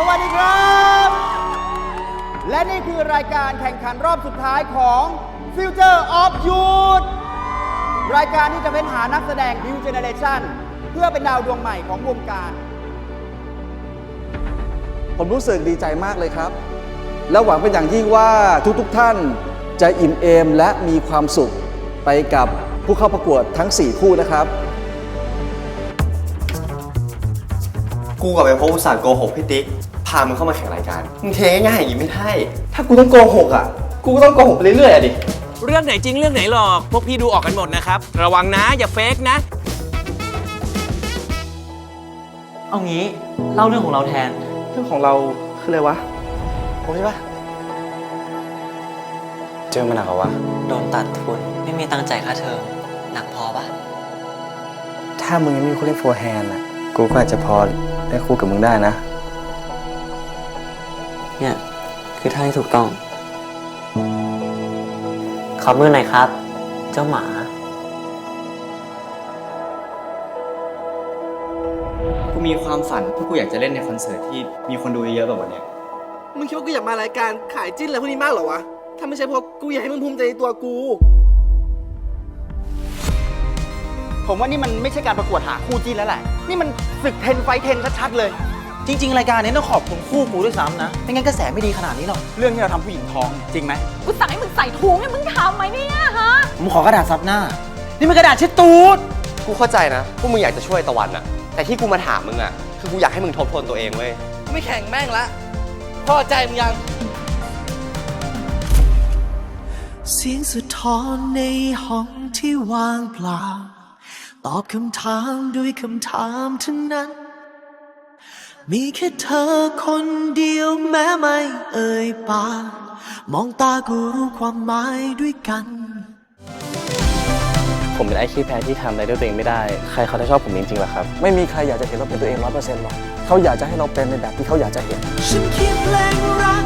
สวัสดีครับ และนี่คือรายการแข่งขันรอบสุดท้ายของ Future of Youth รายการที่จะเฟ้นหานักแสดง New Generation เพื่อเป็นดาวดวงใหม่ของวงการ ผมรู้สึกดีใจมากเลยครับ และหวังเป็นอย่างยิ่งว่าทุกๆทท่านจะอิ่มเอมและมีความสุขไปกับผู้เข้าประกวดทั้ง 4 คู่นะครับกูกับไอ้พวกอุตส่าห์โกหกพี่ติ๊ก พามึงเข้ามาแข่งรายการ มึงเทง่ายๆอย่างนี้ไม่ได้ ถ้ากูต้องโกหกอะ กูก็ต้องโกหกไปเรื่อยๆอะดิ เรื่องไหนจริงเรื่องไหนหลอก พวกพี่ดูออกกันหมดนะครับ ระวังนะอย่าเฟกนะ เอางี้เล่าเรื่องของเราแทน เรื่องของเราคืออะไรวะโอ้ยปะเจอมันหนักเหรอวะ โดนตัดทุนไม่มีตังค์จ่ายค่าเทอมหนักพอปะถ้ามึงยังไม่มีคนเล่นโฟร์แฮนด์อะ กูก็อาจจะพอได้คู่กับมึงได้นะ เนี่ย คือท่าที่ถูกต้อง ขอมือหน่อยครับ เจ้าหมา กูมีความฝันที่กูอยากจะเล่นในคอนเสิร์ตที่มีคนดูเยอะๆแบบวันเนี้ยมึงคิดว่ากูอยากมารายการขายจิ้นอะไรพวกนี้มากเหรอวะ ถ้าไม่ใช่เพราะกูอยากให้มึงภูมิใจในตัวกู ผมว่านี่มันไม่ใช่การประกวดหาคู่จิ้นแล้วแหละ นี่มันศึกเทนไฟเทนชัดๆเลย จริง ๆ รายการนี้ต้องขอบคุณคู่กูด้วยซ้ำนะ ไม่งั้นกระแสไม่ดีขนาดนี้หรอก เรื่องที่เราทำผู้หญิงท้องจริงไหมกูสั่งให้มึงใส่ถุงให้มึงทำไหมเนี่ยฮะ ผมขอกระดาษซับหน้า นี่มันกระดาษเช็ดตูด กูเข้าใจนะพวกมึงอยากจะช่วยตะวันอะแต่ที่กูมาถามมึงอะคือกูอยากให้มึงทบทวนตัวเองเว้ย ไม่แข่งแม่งละพอใจมึงยัง เสียงสะท้อนในห้องที่ว่างเปล่า ตอบคำถามด้วยคำถามทั้งนั้น มีแค่เธอคนเดียวแม้ไม่เอ่ยปากมองตาก็รู้ความหมายด้วยกัน ผมเป็นไอ้ขี้แพ้ที่ทำอะไรด้วยตัวเองไม่ได้ ใครเขาจะชอบผมจริงๆหรอครับ ไม่มีใครอยากจะเห็นเราเป็นตัวเองร้อยเปอร์เซ็นต์หรอกเขาอยากจะให้เราเป็นในแบบที่เขาอยากจะเห็น ฉันเขียนเพลงรัก